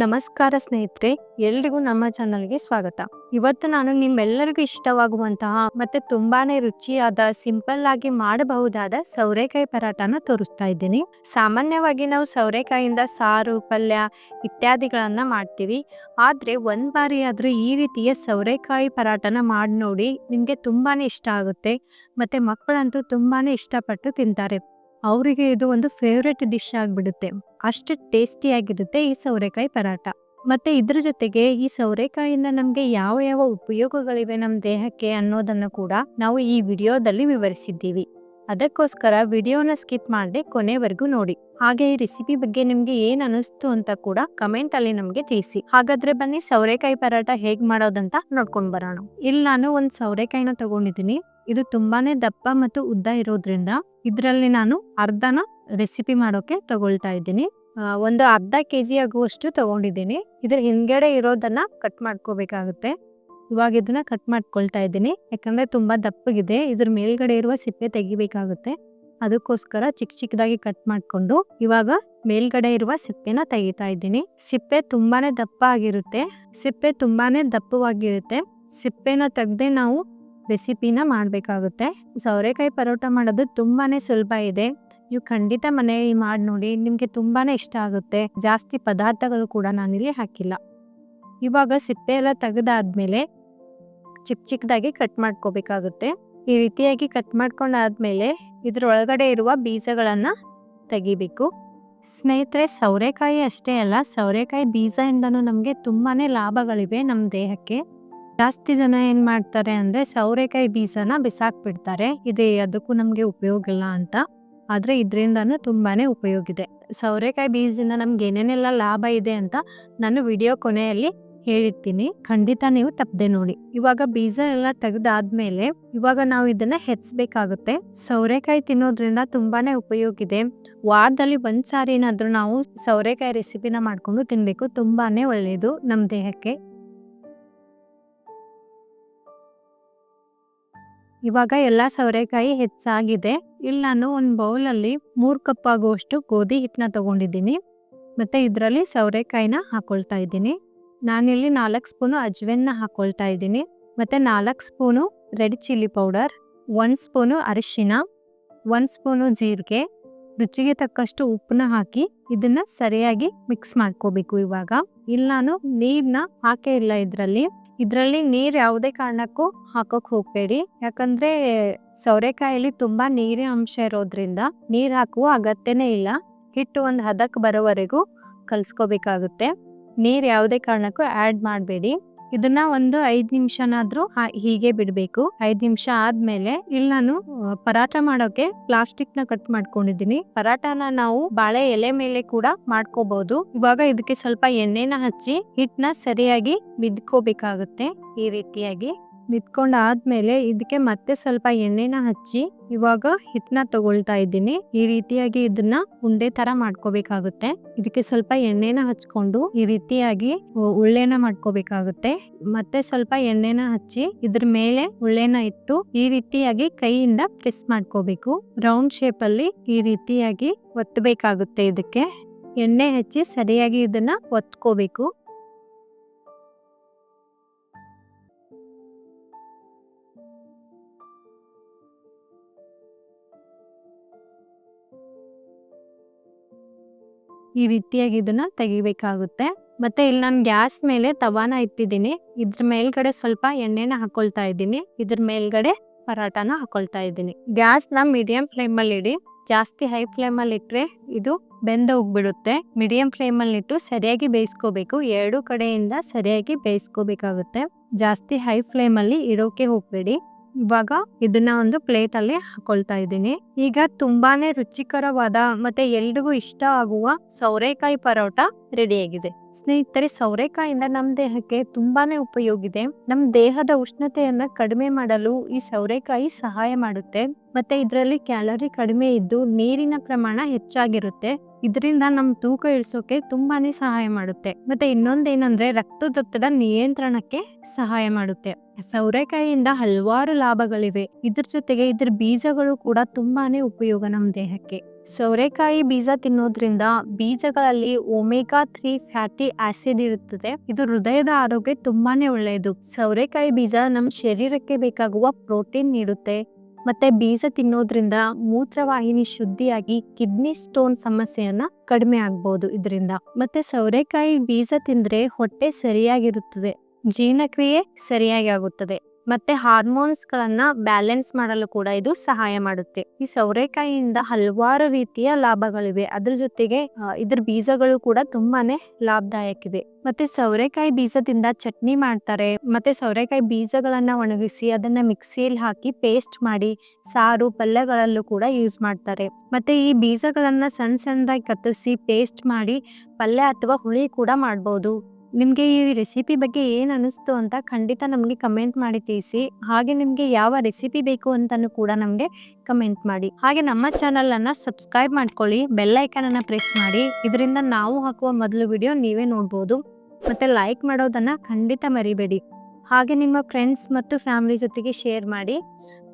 ನಮಸ್ಕಾರ ಸ್ನೇಹಿತರೆ, ಎಲ್ರಿಗೂ ನಮ್ಮ ಚಾನಲ್ಗೆ ಸ್ವಾಗತ. ಇವತ್ತು ನಾನು ನಿಮ್ಮೆಲ್ಲರಿಗೂ ಇಷ್ಟವಾಗುವಂತಹ ಮತ್ತೆ ತುಂಬಾನೇ ರುಚಿಯಾದ, ಸಿಂಪಲ್ ಆಗಿ ಮಾಡಬಹುದಾದ ಸೌರೆಕಾಯಿ ಪರಾಟನ ತೋರಿಸ್ತಾ ಇದ್ದೀನಿ. ಸಾಮಾನ್ಯವಾಗಿ ನಾವು ಸೌರೆಕಾಯಿಂದ ಸಾರು, ಪಲ್ಯ ಇತ್ಯಾದಿಗಳನ್ನ ಮಾಡ್ತೀವಿ. ಆದ್ರೆ ಒಂದ್ ಬಾರಿ ಆದ್ರೂ ಈ ರೀತಿಯ ಸೌರೆಕಾಯಿ ಪರಾಟನ ಮಾಡಿ ನೋಡಿ ನಿಮ್ಗೆ ತುಂಬಾನೇ ಇಷ್ಟ ಆಗುತ್ತೆ. ಮತ್ತೆ ಮಕ್ಕಳಂತೂ ತುಂಬಾನೇ ಇಷ್ಟಪಟ್ಟು ತಿಂತಾರೆ. ಅವರಿಗೆ ಇದು ಒಂದು ಫೇವ್ರೆಟ್ ಡಿಶ್ ಆಗಿಬಿಡುತ್ತೆ. ಅಷ್ಟು ಟೇಸ್ಟಿಯಾಗಿರುತ್ತೆ ಈ ಸೌರೆಕಾಯಿ ಪರಾಟ ಮತ್ತೆ ಇದ್ರ ಜೊತೆಗೆ ಈ ಸೌರೆಕಾಯಿಂದ ನಮ್ಗೆ ಯಾವ ಯಾವ ಉಪಯೋಗಗಳಿವೆ ನಮ್ಮ ದೇಹಕ್ಕೆ ಅನ್ನೋದನ್ನ ಕೂಡ ನಾವು ಈ ವಿಡಿಯೋದಲ್ಲಿ ವಿವರಿಸಿದ್ದೀವಿ. ಅದಕ್ಕೋಸ್ಕರ ವಿಡಿಯೋನ ಸ್ಕಿಪ್ ಮಾಡದೆ ಕೊನೆವರೆಗೂ ನೋಡಿ. ಹಾಗೆ ಈ ರೆಸಿಪಿ ಬಗ್ಗೆ ನಿಮ್ಗೆ ಏನ್ ಅನಿಸ್ತು ಅಂತ ಕೂಡ ಕಮೆಂಟ್ ಅಲ್ಲಿ ನಮ್ಗೆ ತಿಳಿಸಿ. ಹಾಗಾದ್ರೆ ಬನ್ನಿ ಸೌರೆಕಾಯಿ ಪರಾಟ ಹೇಗ್ ಮಾಡೋದಂತ ನೋಡ್ಕೊಂಡ್ ಬರೋಣ. ಇಲ್ಲಿ ನಾನು ಒಂದ್ ಸೌರೆಕಾಯಿನ ತಗೊಂಡಿದ್ದೀನಿ. ಇದು ತುಂಬಾನೇ ದಪ್ಪ ಮತ್ತು ಉದ್ದ ಇರೋದ್ರಿಂದ ಇದ್ರಲ್ಲಿ ನಾನು ಅರ್ಧನ ರೆಸಿಪಿ ಮಾಡೋಕೆ ತಗೊಳ್ತಾ ಇದ್ದೀನಿ. ಒಂದು ಅರ್ಧ ಕೆ ಜಿ ಆಗುವಷ್ಟು ತಗೊಂಡಿದ್ದೀನಿ. ಇದ್ರ ಹಿಂದ್ಗಡೆ ಇರೋದನ್ನ ಕಟ್ ಮಾಡ್ಕೋಬೇಕಾಗುತ್ತೆ. ಇವಾಗ ಇದನ್ನ ಕಟ್ ಮಾಡ್ಕೊಳ್ತಾ ಇದ್ದೀನಿ. ಯಾಕಂದ್ರೆ ತುಂಬಾ ದಪ್ಪಗಿದೆ. ಇದ್ರ ಮೇಲ್ಗಡೆ ಇರುವ ಸಿಪ್ಪೆ ತೆಗಿಬೇಕಾಗುತ್ತೆ. ಅದಕ್ಕೋಸ್ಕರ ಚಿಕ್ಕ ಚಿಕ್ಕದಾಗಿ ಕಟ್ ಮಾಡ್ಕೊಂಡು ಇವಾಗ ಮೇಲ್ಗಡೆ ಇರುವ ಸಿಪ್ಪೆನ ತೆಗಿತಾ ಇದ್ದೀನಿ. ಸಿಪ್ಪೆ ತುಂಬಾನೇ ದಪ್ಪ ಆಗಿರುತ್ತೆ. ಸಿಪ್ಪೆ ತುಂಬಾನೇ ದಪ್ಪವಾಗಿರುತ್ತೆ. ಸಿಪ್ಪೆನ ತೆಗ್ದೆ ನಾವು ರೆಸಿಪಿನ ಮಾಡಬೇಕಾಗುತ್ತೆ. ಸೌರೆಕಾಯಿ ಪರೋಟ ಮಾಡೋದು ತುಂಬಾನೇ ಸುಲಭ ಇದೆ. ನೀವು ಖಂಡಿತ ಮನೆಯಲ್ಲಿ ಮಾಡಿ ನೋಡಿ, ನಿಮಗೆ ತುಂಬಾನೇ ಇಷ್ಟ ಆಗುತ್ತೆ. ಜಾಸ್ತಿ ಪದಾರ್ಥಗಳು ಕೂಡ ನಾನಿಲ್ಲಿ ಹಾಕಿಲ್ಲ. ಇವಾಗ ಸಿಪ್ಪೆ ಎಲ್ಲ ತೆಗೆದಾದ್ಮೇಲೆ ಚಿಕ್ಕ ಚಿಕ್ಕದಾಗಿ ಕಟ್ ಮಾಡ್ಕೋಬೇಕಾಗುತ್ತೆ. ಈ ರೀತಿಯಾಗಿ ಕಟ್ ಮಾಡ್ಕೊಂಡಾದ್ಮೇಲೆ ಇದ್ರ ಒಳಗಡೆ ಇರುವ ಬೀಜಗಳನ್ನು ತೆಗಿಬೇಕು. ಸ್ನೇಹಿತರೆ, ಸೌರೆಕಾಯಿ ಅಷ್ಟೇ ಅಲ್ಲ, ಸೌರೆಕಾಯಿ ಬೀಜದಿಂದನೂ ನಮಗೆ ತುಂಬಾ ಲಾಭಗಳಿವೆ ನಮ್ಮ ದೇಹಕ್ಕೆ. ಜಾಸ್ತಿ ಜನ ಏನು ಮಾಡ್ತಾರೆ ಅಂದರೆ ಸೌರೆಕಾಯಿ ಬೀಜನ ಬಿಸಾಕ್ಬಿಡ್ತಾರೆ. ಇದೆ ಅದಕ್ಕೂ ನಮಗೆ ಉಪಯೋಗ ಇಲ್ಲ ಅಂತ. ಆದರೆ ಇದರಿಂದನೂ ತುಂಬಾ ಉಪಯೋಗ ಇದೆ. ಸೌರೆಕಾಯಿ ಬೀಜದಿಂದ ನಮ್ಗೆ ಏನೇನೆಲ್ಲ ಲಾಭ ಇದೆ ಅಂತ ನಾನು ವಿಡಿಯೋ ಕೊನೆಯಲ್ಲಿ ಹೇಳಿರ್ತೀನಿ. ಖಂಡಿತ ನೀವು ತಪ್ಪದೆ ನೋಡಿ. ಇವಾಗ ಬೀಜ ಎಲ್ಲ ತೆಗೆದಾದ್ಮೇಲೆ ಇವಾಗ ನಾವು ಇದನ್ನ ಹೆಚ್ಚಬೇಕಾಗುತ್ತೆ ಸೌರೆಕಾಯಿ ತಿನ್ನೋದ್ರಿಂದ ತುಂಬಾನೇ ಉಪಯೋಗ ಇದೆ. ವಾರದಲ್ಲಿ ಒಂದ್ ಸಾರಿನಾದ್ರೂ ನಾವು ಸೌರೆಕಾಯಿ ರೆಸಿಪಿನ ಮಾಡ್ಕೊಂಡು ತಿನ್ಬೇಕು. ತುಂಬಾನೇ ಒಳ್ಳೆಯದು ನಮ್ಮ ದೇಹಕ್ಕೆ. ಇವಾಗ ಎಲ್ಲ ಸೌರೆಕಾಯಿ ಹೆಚ್ಚಾಗಿದೆ. ಇಲ್ಲಿ ನಾನು ಒಂದು ಬೌಲಲ್ಲಿ ಮೂರು ಕಪ್ ಆಗುವಷ್ಟು ಗೋಧಿ ಹಿಟ್ಟನ್ನ ತಗೊಂಡಿದ್ದೀನಿ. ಮತ್ತೆ ಇದರಲ್ಲಿ ಸೌರೆಕಾಯಿನ ಹಾಕೊಳ್ತಾ ಇದ್ದೀನಿ. ನಾನಿಲ್ಲಿ ನಾಲ್ಕು ಸ್ಪೂನು ಅಜ್ವೆನ್ನ ಹಾಕೊಳ್ತಾ ಇದ್ದೀನಿ. ಮತ್ತು ನಾಲ್ಕು ಸ್ಪೂನು ರೆಡ್ ಚಿಲ್ಲಿ ಪೌಡರ್, ಒಂದು ಸ್ಪೂನು ಅರಿಶಿನ, ಒಂದು ಸ್ಪೂನು ಜೀರಿಗೆ, ರುಚಿಗೆ ತಕ್ಕಷ್ಟು ಉಪ್ಪನ್ನ ಹಾಕಿ ಇದನ್ನು ಸರಿಯಾಗಿ ಮಿಕ್ಸ್ ಮಾಡ್ಕೋಬೇಕು ಇವಾಗ. ಇಲ್ಲಿ ನಾನು ನೀರನ್ನ ಹಾಕೇ ಇಲ್ಲ ಇದರಲ್ಲಿ. ಇದರಲ್ಲಿ ನೀರು ಯಾವುದೇ ಕಾರಣಕ್ಕೂ ಹಾಕೋಕೆ ಹೋಗಬೇಡಿ. ಯಾಕಂದರೆ ಸೌರೆಕಾಯಲ್ಲಿ ತುಂಬ ನೀರಿನ ಅಂಶ ಇರೋದ್ರಿಂದ ನೀರು ಹಾಕುವ ಅಗತ್ಯನೇ ಇಲ್ಲ. ಹಿಟ್ಟು ಒಂದು ಹದಕ್ಕೆ ಬರೋವರೆಗೂ ಕಲ್ಸ್ಕೋಬೇಕಾಗುತ್ತೆ. ನೀರ್ ಯಾವುದೇ ಕಾರಣಕ್ಕೂ ಆ್ಯಡ್ ಮಾಡಬೇಡಿ. ಇದನ್ನ ಒಂದು ಐದು ನಿಮಿಷನಾದ್ರೂ ಹೀಗೆ ಬಿಡಬೇಕು. ಐದು ನಿಮಿಷ ಆದ್ಮೇಲೆ ಇಲ್ಲಿ ನಾನು ಪರಾಟ ಮಾಡೋಕೆ ಪ್ಲಾಸ್ಟಿಕ್ನ ಕಟ್ ಮಾಡ್ಕೊಂಡಿದ್ದೀನಿ. ಪರಾಟನ ನಾವು ಬಾಳೆ ಎಲೆ ಮೇಲೆ ಕೂಡ ಮಾಡ್ಕೋಬಹುದು ಇವಾಗ ಇದಕ್ಕೆ ಸ್ವಲ್ಪ ಎಣ್ಣೆನ ಹಚ್ಚಿ ಹಿಟ್ಟನ್ನ ಸರಿಯಾಗಿ ಬಿದ್ಕೋಬೇಕಾಗುತ್ತೆ ಈ ರೀತಿಯಾಗಿ. ಬಿದ್ಕೊಂಡ್ ಆದ್ಮೇಲೆ ಇದಕ್ಕೆ ಮತ್ತೆ ಸ್ವಲ್ಪ ಎಣ್ಣೆನ ಹಚ್ಚಿ ಇವಾಗ ಹಿಟ್ಟನ್ನ ತಗೊಳ್ತಾ ಇದ್ದೀನಿ. ಈ ರೀತಿಯಾಗಿ ಇದನ್ನ ಉಂಡೆ ತರ ಮಾಡ್ಕೋಬೇಕಾಗುತ್ತೆ. ಇದಕ್ಕೆ ಸ್ವಲ್ಪ ಎಣ್ಣೆನ ಹಚ್ಕೊಂಡು ಈ ರೀತಿಯಾಗಿ ಉಳ್ಳೆನ ಮಾಡ್ಕೋಬೇಕಾಗುತ್ತೆ. ಮತ್ತೆ ಸ್ವಲ್ಪ ಎಣ್ಣೆನ ಹಚ್ಚಿ ಇದ್ರ ಮೇಲೆ ಉಳ್ಳೆನ ಇಟ್ಟು ಈ ರೀತಿಯಾಗಿ ಕೈಯಿಂದ ಪ್ರೆಸ್ ಮಾಡ್ಕೋಬೇಕು. ರೌಂಡ್ ಶೇಪ್ ಅಲ್ಲಿ ಈ ರೀತಿಯಾಗಿ ಒತ್ತಬೇಕಾಗುತ್ತೆ ಇದಕ್ಕೆ. ಎಣ್ಣೆ ಹಚ್ಚಿ ಸರಿಯಾಗಿ ಇದನ್ನ ಒತ್ಕೋಬೇಕು. ಈ ರೀತಿಯಾಗಿ ಇದನ್ನ ತೆಗಿಬೇಕಾಗುತ್ತೆ. ಮತ್ತೆ ಇಲ್ಲಿ ನಾನು ಗ್ಯಾಸ್ ಮೇಲೆ ತವಾನ ಇಟ್ಟಿದ್ದೀನಿ. ಇದ್ರ ಮೇಲ್ಗಡೆ ಸ್ವಲ್ಪ ಎಣ್ಣೆನ ಹಾಕೊಳ್ತಾ ಇದ್ದೀನಿ. ಇದ್ರ ಮೇಲ್ಗಡೆ ಪರಾಟಾನ ಹಾಕೊಳ್ತಾ ಇದ್ದೀನಿ. ಗ್ಯಾಸ್ನ ಮೀಡಿಯಂ ಫ್ಲೇಮ್ ಅಲ್ಲಿ ಇಡಿ. ಜಾಸ್ತಿ ಹೈ ಫ್ಲೇಮ್ ಅಲ್ಲಿ ಇಟ್ರೆ ಇದು ಬೆಂದ ಹೋಗ್ಬಿಡುತ್ತೆ. ಮೀಡಿಯಂ ಫ್ಲೇಮ್ ಅಲ್ಲಿ ಇಟ್ಟು ಸರಿಯಾಗಿ ಬೇಯಿಸ್ಕೋಬೇಕು. ಎರಡು ಕಡೆಯಿಂದ ಸರಿಯಾಗಿ ಬೇಯಿಸ್ಕೋಬೇಕಾಗುತ್ತೆ. ಜಾಸ್ತಿ ಹೈ ಫ್ಲೇಮ್ ಅಲ್ಲಿ ಇಡೋಕೆ ಹೋಗ್ಬೇಡಿ. ಇವಾಗ ಇದನ್ನ ಒಂದು ಪ್ಲೇಟ್ ಅಲ್ಲಿ ಹಾಕೊಳ್ತಾ ಇದ್ದೀನಿ. ಈಗ ತುಂಬಾನೇ ರುಚಿಕರವಾದ ಮತ್ತೆ ಎಲ್ರಿಗೂ ಇಷ್ಟ ಆಗುವ ಸೌರೆಕಾಯಿ ಪರೋಟ ರೆಡಿಯಾಗಿದೆ ಸ್ನೇಹಿತರೆ, ಸೌರೆಕಾಯಿಂದ ನಮ್ಮ ದೇಹಕ್ಕೆ ತುಂಬಾನೇ ಉಪಯೋಗ ಇದೆ. ನಮ್ಮ ದೇಹದ ಉಷ್ಣತೆಯನ್ನ ಕಡಿಮೆ ಮಾಡಲು ಈ ಸೌರೆಕಾಯಿ ಸಹಾಯ ಮಾಡುತ್ತೆ. ಮತ್ತೆ ಇದರಲ್ಲಿ ಕ್ಯಾಲರಿ ಕಡಿಮೆ ಇದ್ದು ನೀರಿನ ಪ್ರಮಾಣ ಹೆಚ್ಚಾಗಿರುತ್ತೆ. ಇದರಿಂದ ನಮ್ ತೂಕ ಇಳಿಸೋಕೆ ತುಂಬಾನೇ ಸಹಾಯ ಮಾಡುತ್ತೆ. ಮತ್ತೆ ಇನ್ನೊಂದೇನಂದ್ರೆ ರಕ್ತದೊತ್ತಡ ನಿಯಂತ್ರಣಕ್ಕೆ ಸಹಾಯ ಮಾಡುತ್ತೆ. ಸೌರೆಕಾಯಿಯಿಂದ ಹಲವಾರು ಲಾಭಗಳಿವೆ. ಇದ್ರ ಜೊತೆಗೆ ಇದ್ರ ಬೀಜಗಳು ಕೂಡ ತುಂಬಾನೇ ಉಪಯೋಗ ನಮ್ ದೇಹಕ್ಕೆ. ಸೌರೆಕಾಯಿ ಬೀಜ ತಿನ್ನೋದ್ರಿಂದ ಬೀಜಗಳಲ್ಲಿ ಒಮೆಗಾ ತ್ರೀ ಫ್ಯಾಟಿ ಆಸಿಡ್ ಇರುತ್ತದೆ. ಇದು ಹೃದಯದ ಆರೋಗ್ಯ ತುಂಬಾನೇ ಒಳ್ಳೆಯದು. ಸೌರೆಕಾಯಿ ಬೀಜ ನಮ್ಮ ಶರೀರಕ್ಕೆ ಬೇಕಾಗುವ ಪ್ರೋಟೀನ್ ನೀಡುತ್ತೆ. ಮತ್ತೆ ಬೀಜ ತಿನ್ನೋದ್ರಿಂದ ಮೂತ್ರವಾಹಿನಿ ಶುದ್ಧಿಯಾಗಿ ಕಿಡ್ನಿ ಸ್ಟೋನ್ ಸಮಸ್ಯೆಯನ್ನ ಕಡಿಮೆ ಆಗ್ಬಹುದು ಇದರಿಂದ. ಮತ್ತೆ ಸೌರೆಕಾಯಿ ಬೀಜ ತಿಂದ್ರೆ ಹೊಟ್ಟೆ ಸರಿಯಾಗಿರುತ್ತದೆ, ಜೀರ್ಣಕ್ರಿಯೆ ಸರಿಯಾಗಿ ಆಗುತ್ತದೆ. ಮತ್ತೆ ಹಾರ್ಮೋನ್ಸ್ ಗಳನ್ನ ಬ್ಯಾಲೆನ್ಸ್ ಮಾಡಲು ಕೂಡ ಇದು ಸಹಾಯ ಮಾಡುತ್ತೆ. ಈ ಸೌರೆಕಾಯಿಯಿಂದ ಹಲವಾರು ರೀತಿಯ ಲಾಭಗಳಿವೆ. ಅದ್ರ ಜೊತೆಗೆ ಇದ್ರ ಬೀಜಗಳು ಕೂಡ ತುಂಬಾನೇ ಲಾಭದಾಯಕ ಇದೆ ಮತ್ತೆ ಸೌರೆಕಾಯಿ ಬೀಜದಿಂದ ಚಟ್ನಿ ಮಾಡ್ತಾರೆ. ಮತ್ತೆ ಸೌರೆಕಾಯಿ ಬೀಜಗಳನ್ನ ಒಣಗಿಸಿ ಅದನ್ನ ಮಿಕ್ಸಿಯಲ್ಲಿ ಹಾಕಿ ಪೇಸ್ಟ್ ಮಾಡಿ ಸಾರು ಪಲ್ಯಗಳಲ್ಲೂ ಕೂಡ ಯೂಸ್ ಮಾಡ್ತಾರೆ. ಮತ್ತೆ ಈ ಬೀಜಗಳನ್ನ ಸಣ್ಣ ಸಣ್ಣದಾಗಿ ಕತ್ತರಿಸಿ ಪೇಸ್ಟ್ ಮಾಡಿ ಪಲ್ಯ ಅಥವಾ ಹುಳಿ ಕೂಡ ಮಾಡ್ಬೋದು. ನಿಮ್ಗೆ ಈ ರೆಸಿಪಿ ಬಗ್ಗೆ ಏನು ಅನಿಸ್ತು ಅಂತ ಖಂಡಿತ ನಮಗೆ ಕಮೆಂಟ್ ಮಾಡಿ ತಿಳಿಸಿ. ಹಾಗೆ ನಿಮಗೆ ಯಾವ ರೆಸಿಪಿ ಬೇಕು ಅಂತಲೂ ಕೂಡ ನಮಗೆ ಕಮೆಂಟ್ ಮಾಡಿ. ಹಾಗೆ ನಮ್ಮ ಚಾನಲನ್ನು ಸಬ್ಸ್ಕ್ರೈಬ್ ಮಾಡ್ಕೊಳ್ಳಿ ಬೆಲ್ ಐಕಾನ್ ಅನ್ನ ಪ್ರೆಸ್ ಮಾಡಿ. ಇದರಿಂದ ನಾವು ಹಾಕುವ ಮೊದಲು ವಿಡಿಯೋ ನೀವೇ ನೋಡ್ಬೋದು. ಮತ್ತು ಲೈಕ್ ಮಾಡೋದನ್ನು ಖಂಡಿತ ಮರಿಬೇಡಿ. ಹಾಗೆ ನಿಮ್ಮ ಫ್ರೆಂಡ್ಸ್ ಮತ್ತು ಫ್ಯಾಮಿಲಿ ಜೊತೆಗೆ ಶೇರ್ ಮಾಡಿ.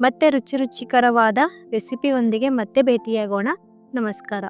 ಮತ್ತೆ ರುಚಿ ರುಚಿಕರವಾದ ರೆಸಿಪಿಯೊಂದಿಗೆ ಮತ್ತೆ ಭೇಟಿಯಾಗೋಣ. ನಮಸ್ಕಾರ.